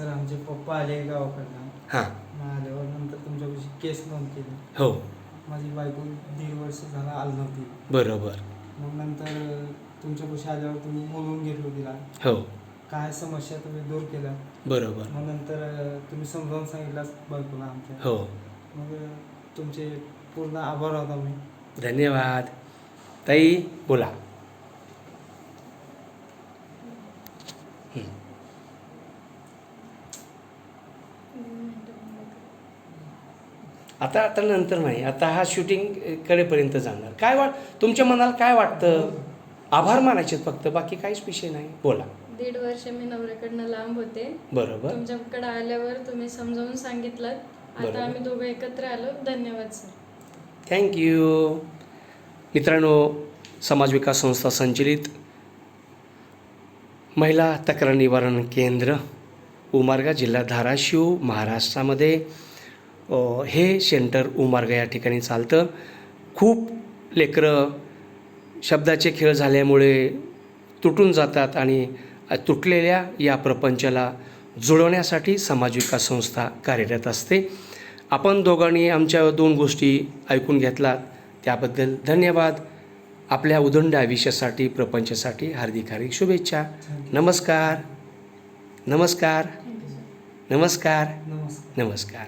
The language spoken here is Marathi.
सर आमचे पप्पा आले गावाकडनं. हां. मग आल्यावर नंतर तुमच्यापाशी केस नोंद केली. हो. माझी बायको दीड वर्ष झाला आली नव्हती. बरोबर. मग नंतर तुमच्यापाशी आल्यावर तुम्ही बोलवून घेतलो तिला. हो. काय समस्या तुम्ही दूर केल्या. बरोबर. मग नंतर तुम्ही समजावून सांगितलं बायकोला आमच्या. हो. मग तुमचे पूर्ण आभार होता मी धन्यवाद. ताई बोला. हं. आता आता नंतर नाही. आता हा शूटिंग कडेपर्यंत जाणार. काय वाट तुमच्या मनाला काय वाटतं? आभार मानायचे फक्त बाकी काहीच विषय नाही. बोला. दीड वर्ष मी नवऱ्याकडनं लांब होते. बरोबर. तुमच्याकडे आल्यावर तुम्ही समजावून सांगितलं. आता आम्ही दोघं एकत्र आलो. धन्यवाद सर थँक्यू मित्रांनो समाज विकास संस्था संचलित. महिला तक्रार निवारण केंद्र उमारगा जिल्हा धाराशिव महाराष्ट्रामध्ये. हे सेंटर उमारगा या ठिकाणी चालतं. खूप लेकरं शब्दाचे खेळ झाल्यामुळे तुटून जातात आणि तुटलेल्या या प्रपंचाला जुळवण्यासाठी समाज विकास संस्था कार्यरत असते. आपण दोघांनी आमच्या दोन गोष्टी ऐकून घेतलात. त्याबद्दल धन्यवाद. आपल्या उदंड आयुष्यासाठी प्रपंचासाठी हार्दिक हार्दिक शुभेच्छा. नमस्कार. नमस्कार. नमस्कार. नमस्कार.